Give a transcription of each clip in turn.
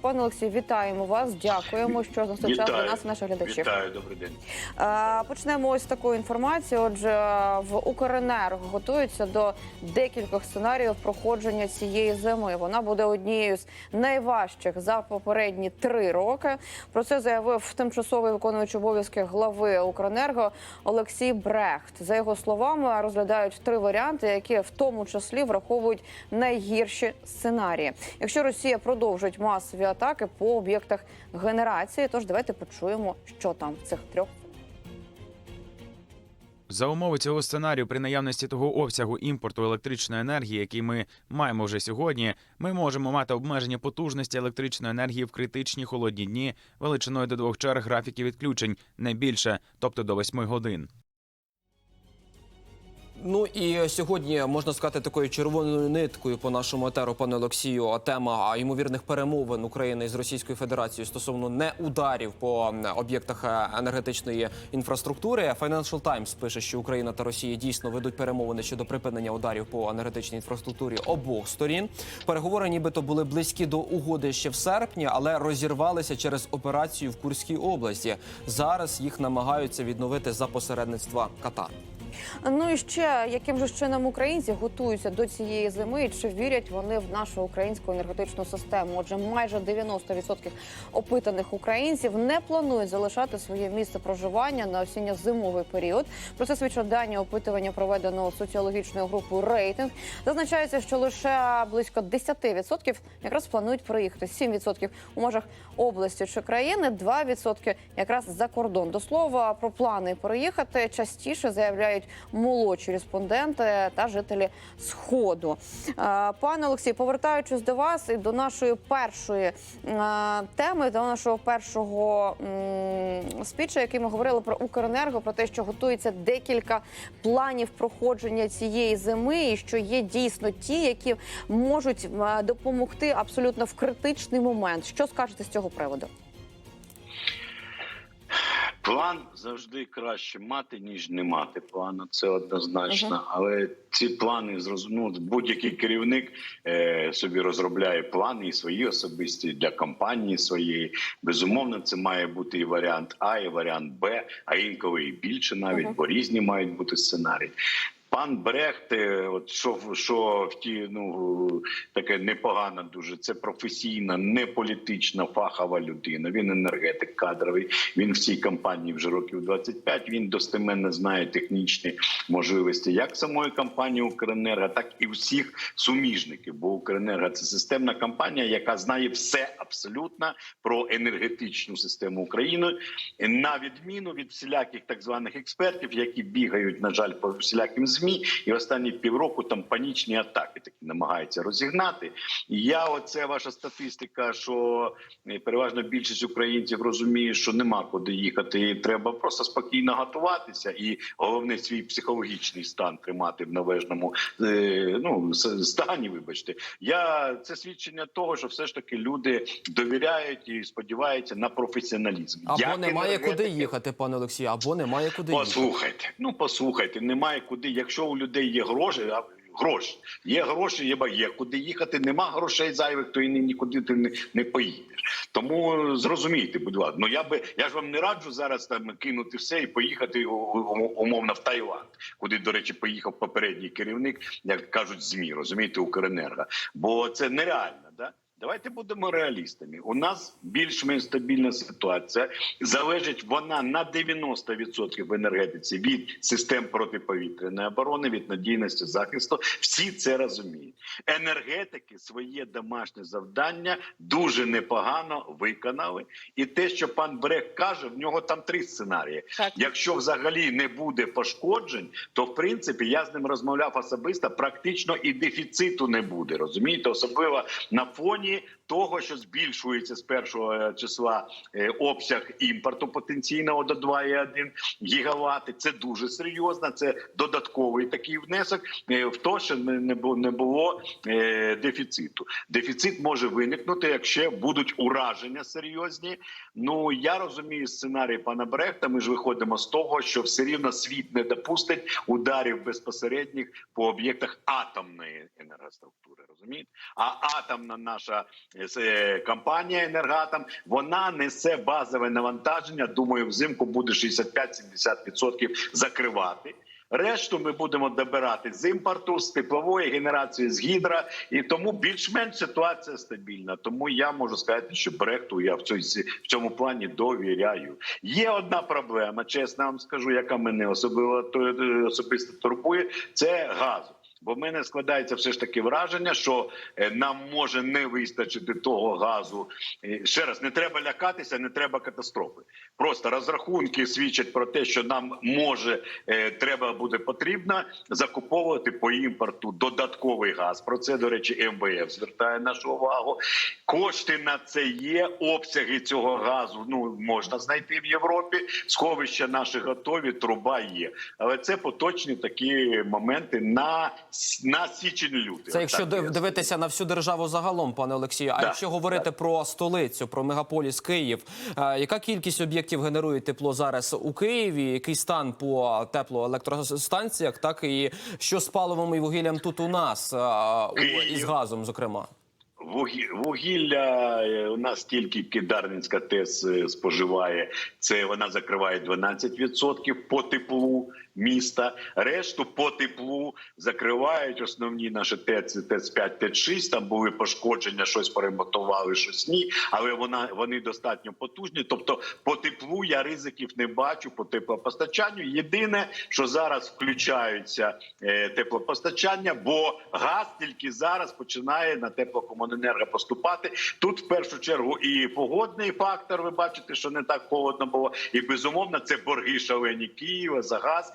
Пане Олексій, вітаємо вас. Дякуємо, що знайшли час для нас і наших глядачів. Вітаю, добрий день. Е, Почнемо ось з такої інформації. Отже, в Укренерго готуються до декількох сценаріїв проходження цієї зими. Вона буде однією з найважчих за попередні три роки. Про це заявив тимчасовий виконуючий обов'язки глави Укренерго Олексій Брехт. За його словами, розглядають три варіанти, які в тому числі враховують найгірші сценарії. Якщо Росія продовжить масові атаки по об'єктах генерації, тож давайте почуємо, що там в цих трьох За умови цього сценарію, при наявності того обсягу імпорту електричної енергії, який ми маємо вже сьогодні, ми можемо мати обмеження потужності електричної енергії в критичні холодні дні величиною до двох черг графіків відключень, не більше, тобто до 8 годин. Ну і сьогодні можна сказати такою червоною ниткою по нашому етеру, пане Олексію, тема ймовірних перемовин України з Російською Федерацією стосовно не ударів по об'єктах е, енергетичної інфраструктури. Financial Times пише, що Україна та Росія дійсно ведуть перемовини щодо припинення ударів по енергетичній інфраструктурі обох сторін. Переговори, нібито були близькі до угоди ще в серпні, але розірвалися через операцію в Курській області. Зараз їх намагаються відновити за посередництва Катару. Ну і ще яким же чином українці готуються до цієї зими? і Чи вірять вони в нашу українську енергетичну систему? Отже, майже 90% опитаних українців не планують залишати своє місце проживання на осінньо-зимовий період. Про це свідчать дані опитування, проведеного соціологічною групою рейтинг. Зазначається, що лише близько 10% якраз планують приїхати. 7% у межах області чи країни, 2% якраз за кордон. До слова про плани переїхати частіше заявляють молодші респонденти та жителі сходу. Е, Пане Олексій, повертаючись до вас і до нашої першої е, теми, до нашого першого спіча, який ми говорили про Укренерго, про те, що готується декілька планів проходження цієї зими, і що є дійсно ті, які можуть е, допомогти абсолютно в критичний момент. Що скажете з цього приводу? План завжди краще мати, ніж не мати плану. Це однозначно. Але ці плани ну, будь-який керівник е, собі розробляє плани і свої особисті для компанії своєї. Безумовно, це має бути і варіант А, і варіант Б, а інколи і більше навіть, Мгм. бо різні мають бути сценарії. Пан Брехт, от що що в ті ну таке непогано дуже. Це професійна, не політична, фахова людина. Він енергетик кадровий. Він в цій компанії вже років 25. Він достеменно знає технічні можливості як самої компанії Укренерго, так і всіх суміжників. Бо Укренерго це системна компанія, яка знає все абсолютно про енергетичну систему України, на відміну від всіляких так званих експертів, які бігають, на жаль, по всіляким змі, і останні півроку там панічні атаки такі намагаються розігнати. І я, оце ваша статистика, що е, переважно більшість українців розуміє, що нема куди їхати, і треба просто спокійно готуватися, і головне свій психологічний стан тримати в належному е, ну стані. Вибачте, я це свідчення того, що все ж таки люди довіряють і сподіваються на професіоналізм. Або Як немає куди їхати, пане Олексію, або немає куди їхати. Послухайте, ну послухайте, немає куди. Якщо у людей є гроші, а гроші є гроші, є, є куди їхати. Нема грошей зайвих, то і ні- нікуди ти не, не поїдеш. Тому зрозумійте, будь ласка. Ну я би я ж вам не раджу зараз там кинути все і поїхати умовно в Таїланд, куди, до речі, поїхав попередній керівник, як кажуть, змі, розумієте, Укренерго. Бо це нереально, да. Давайте будемо реалістами. У нас більш-менш стабільна ситуація. Залежить вона на 90% в енергетиці від систем протиповітряної оборони, від надійності захисту. Всі це розуміють. Енергетики своє домашнє завдання дуже непогано виконали. І те, що пан Брех каже, в нього там три сценарії. Так. Якщо взагалі не буде пошкоджень, то в принципі я з ним розмовляв особисто. Практично і дефіциту не буде. Розумієте, особливо на фоні сьогодні того, що збільшується з першого е, числа е, обсяг імпорту потенційного до 2,1 гігавати. Це дуже серйозно. Це додатковий такий внесок е, в те, що не було дефіциту. Дефіцит може виникнути, якщо будуть ураження серйозні. Ну я розумію сценарій пана Брехта. Ми ж виходимо з того, що все рівно світ не допустить ударів безпосередніх по об'єктах атомної енергоструктури. Розумієте? А атомна наша компанія енергатом, вона несе базове навантаження. Думаю, взимку буде 65-70% закривати. Решту ми будемо добирати з імпорту, з теплової генерації, з гідра, і тому більш-менш ситуація стабільна. Тому я можу сказати, що Брехту я в цьому, в цьому плані довіряю. Є одна проблема, чесно вам скажу, яка мене особливо то- особисто турбує, це газу. Бо в мене складається все ж таки враження, що е, нам може не вистачити того газу. Ще раз не треба лякатися, не треба катастрофи. Просто розрахунки свідчать про те, що нам може е, треба буде потрібно закуповувати по імпорту додатковий газ. Про це до речі, МВФ звертає нашу увагу. Кошти на це є. Обсяги цього газу ну можна знайти в Європі. Сховища наші готові, труба є. Але це поточні такі моменти на, на січень лютий. Це якщо я див- дивитися на всю державу загалом, пане Олексію. А Да, якщо говорити про столицю, про мегаполіс Київ, е, яка кількість об'єктів генерує тепло зараз у Києві? Який стан по теплоелектростанціях? Так і що з паливом і вугіллям тут у нас е, із газом, зокрема? Вугі- Вугілля е, у нас тільки Кидарницька ТЕС е, споживає. Це вона закриває 12% по теплу міста. Решту по теплу закривають основні наші ТЕЦ, ТЕЦ 5, ТЕЦ 6. Там були пошкодження, щось перемотували, щось ні. Але вона вони достатньо потужні. Тобто, по теплу я ризиків не бачу по теплопостачанню. Єдине, що зараз включаються е, теплопостачання, бо газ тільки зараз починає на теплокомуненерго поступати. Тут в першу чергу і погодний фактор. Ви бачите, що не так холодно було, і безумовно це борги шалені Києва за газ,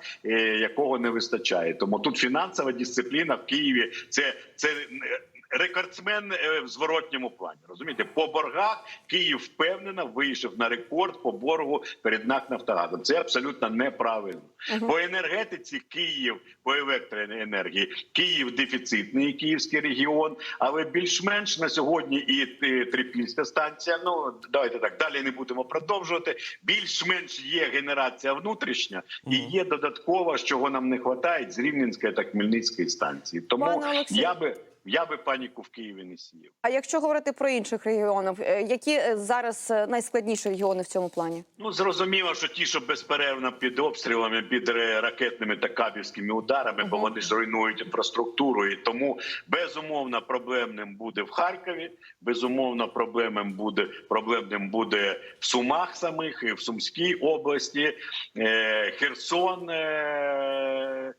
якого не вистачає. Тому тут фінансова дисципліна в Києві це це. е, Рекордсмен е, в зворотньому плані розумієте, по боргах Київ впевнено вийшов на рекорд по боргу перед НАК «Нафтогазом». Це абсолютно неправильно. По енергетиці Київ по електроенергії Київ дефіцитний Київський регіон, але більш-менш на сьогодні і Трипільська станція. Ну давайте так далі не будемо продовжувати. Більш-менш є генерація внутрішня і є додаткова, чого нам не вистачає з Рівненської та Хмельницької станції. Тому Пане я би я би паніку в Києві не сіяв. А якщо говорити про інших регіонів, е, які е, зараз е, найскладніші регіони в цьому плані? Ну зрозуміло, що ті, що безперервно під обстрілами, під ракетними та кабівськими ударами, бо вони ж руйнують інфраструктуру, і тому безумовно проблемним буде в Харкові. Безумовно, проблемним буде проблемним буде в Сумах самих і в Сумській області, е, Херсон. Е,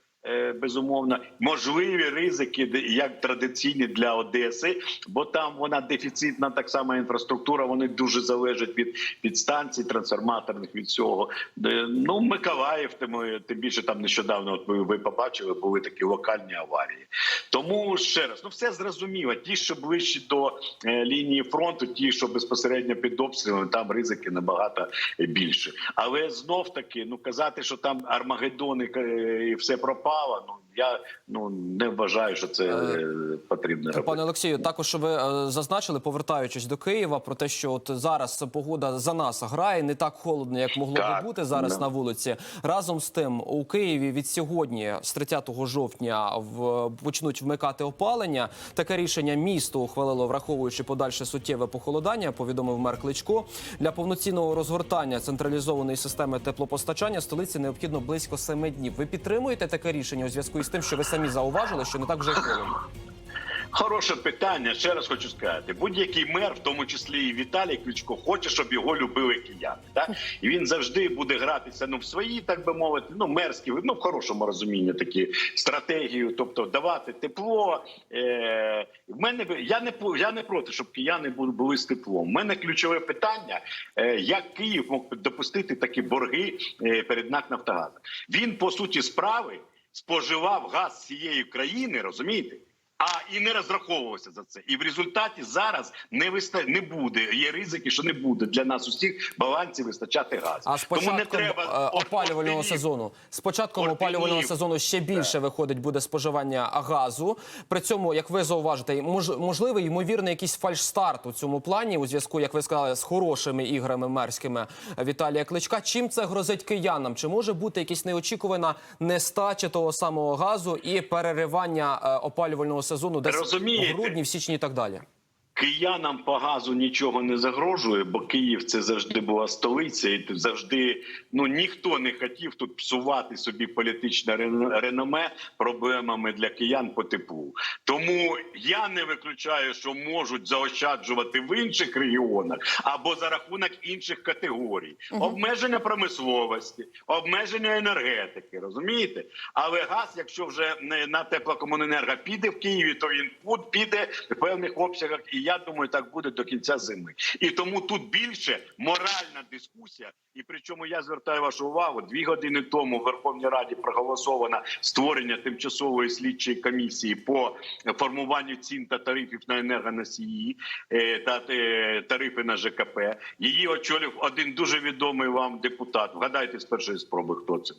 Безумовно, можливі ризики, як традиційні для Одеси, бо там вона дефіцитна, так само інфраструктура. Вони дуже залежать від підстанцій трансформаторних від цього. Ну, Миколаїв, тим, тим більше там нещодавно, от ви, ви побачили, були такі локальні аварії. Тому ще раз, ну все зрозуміло. Ті, що ближче до е, лінії фронту, ті, що безпосередньо під обстрілами, там ризики набагато більше. Але знов таки, ну казати, що там Армагеддони е, і все пропало. Ну я ну не вважаю, що це е, потрібно робити. Пане Олексію, також ви е, зазначили, повертаючись до Києва, про те, що от зараз погода за нас грає не так холодно, як могло Так, би бути зараз да. на вулиці. Разом з тим, у Києві від сьогодні, з 30 жовтня, в почнуть вмикати опалення. Таке рішення місто ухвалило, враховуючи подальше суттєве похолодання. Повідомив мер Кличко. Для повноцінного розгортання централізованої системи теплопостачання столиці необхідно близько семи днів. Ви підтримуєте таке рішення у зв'язку із тим, що ви самі зауважили, що не так вже й холодно? Хороше питання. Ще раз хочу сказати: будь-який мер, в тому числі і Віталій Кличко, хоче, щоб його любили кияни. Так і він завжди буде гратися ну в свої, так би мовити, ну мерські, ну в хорошому розумінні такі стратегію, тобто давати тепло. Е, в мене я не я не проти, щоб кияни були з теплом. У мене ключове питання: е, як Київ мог допустити такі борги е, перед НАК «Нафтогазом». Він по суті справи споживав газ цієї країни, розумієте? А і не розраховувався за це. І в результаті зараз не виста... не буде. Є ризики, що не буде для нас усіх балансів вистачати газу. А з Тому не треба е, опалювального От- сезону з початком опалювального сезону ще більше виходить буде споживання газу. При цьому, як ви зауважите, мож, можливий ймовірний якийсь фальшстарт у цьому плані, у зв'язку, як ви сказали, з хорошими іграми мерськими Віталія Кличка. Чим це грозить киянам? Чи може бути якась неочікувана нестача того самого газу і переривання е, опалювального сезону десь Розумієте? в грудні, в січні і так далі? Киянам по газу нічого не загрожує, бо Київ це завжди була столиця, і завжди ну ніхто не хотів тут псувати собі політичне рен- реноме проблемами для киян по теплу. Тому я не виключаю, що можуть заощаджувати в інших регіонах або за рахунок інших категорій. Обмеження промисловості, обмеження енергетики, розумієте? Але газ, якщо вже не на теплокомуненерго піде в Києві, то він піде в певних обсягах. І я думаю, так буде до кінця зими. І тому тут більше моральна дискусія. І причому я звертаю вашу увагу, дві години тому в Верховній Раді проголосовано створення тимчасової слідчої комісії по формуванню цін та тарифів на енергоносії е, та е, тарифи на ЖКП. Її очолив один дуже відомий вам депутат. Вгадайте з першої спроби, хто це.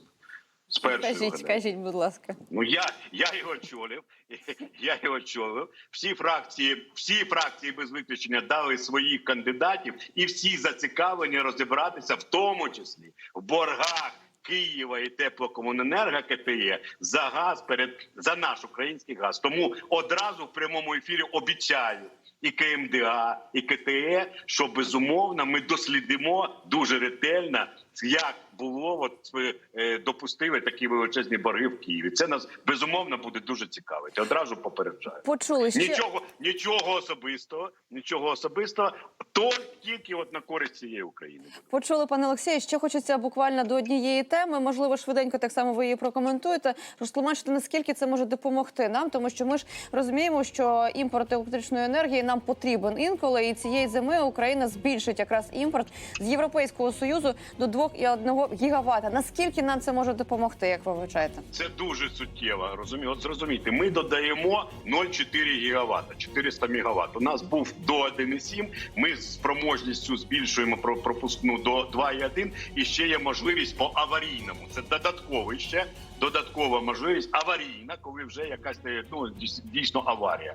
З першої Кажіть, кажіть, будь ласка. Ну я, я його очолив. Я його очолив. Всі фракції, всі фракції без виключення дали своїх кандидатів, і всі зацікавлені розібратися, в тому числі в боргах. Києва і теплокомуненерго КТЕ за газ перед за наш український газ. Тому одразу в прямому ефірі обіцяю і КМДА, і КТЕ, що безумовно ми дослідимо дуже ретельно, як було от ви е, допустили такі величезні борги в Києві. Це нас безумовно буде дуже цікавити. Одразу попереджаю. Почули ще Нічого, нічого особистого, нічого особистого, то тільки от на користь цієї України. Почули, пане Олексію. Ще хочеться буквально до однієї теми. Можливо, швиденько так само ви її прокоментуєте. Розтлумачити, наскільки це може допомогти нам, тому що ми ж розуміємо, що імпорт електричної енергії нам потрібен інколи, і цієї зими Україна збільшить якраз імпорт з Європейського союзу до 2,1 гігавата. Наскільки нам це може допомогти, як ви вважаєте? Це дуже суттєво. Розумію, от зрозумійте, ми додаємо 0,4 гігавата, 400 мегаватт. У нас був до 1,7, Ми з спроможністю збільшуємо про- пропускну до 2,1 і ще є можливість по аварійному. Це додатковий ще. Додаткова можливість аварійна, коли вже якась е, ну дійсно аварія.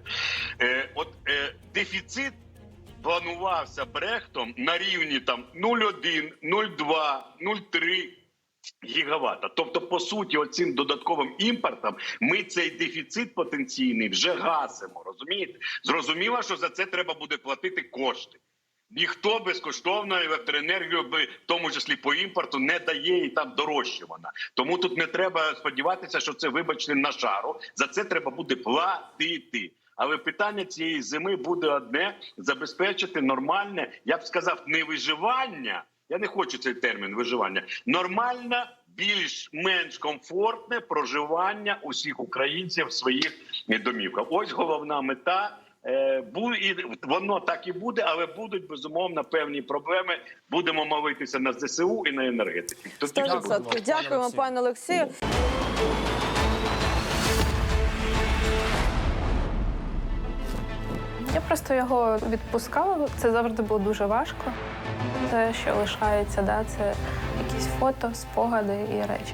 Е, от е, дефіцит планувався Брехтом на рівні там 0,1, 0,2, 0,3 гігавата. Тобто, по суті, оцим додатковим імпортом ми цей дефіцит потенційний вже гасимо. Розумієте? Зрозуміло, що за це треба буде платити кошти. Ніхто безкоштовно електроенергію, би, в тому числі по імпорту, не дає і там дорожче вона. Тому тут не треба сподіватися, що це вибачте на шару. За це треба буде платити. Але питання цієї зими буде одне: забезпечити нормальне, я б сказав, не виживання. Я не хочу цей термін виживання. Нормальне, більш-менш комфортне проживання усіх українців в своїх домівках. Ось головна мета. Е, бу- і воно так і буде, але будуть безумовно певні проблеми. Будемо молитися на ЗСУ і на енергетику. Дякуємо, пане Олексію. Просто його відпускала. Це завжди було дуже важко. Те, що лишається, да, це якісь фото, спогади і речі.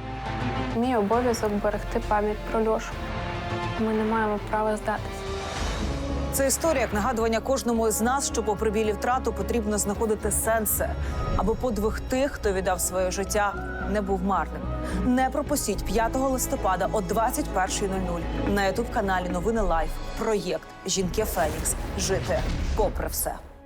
Мій обов'язок берегти пам'ять про Льошу. Ми не маємо права здатися. Це історія як нагадування кожному з нас, що попри білі втрату потрібно знаходити сенси, аби подвиг тих, хто віддав своє життя, не був марним. Не пропустіть 5 листопада о 21.00 на ютуб каналі Новини Лайф. Проєкт Жінки Фенікс. Жити попри все.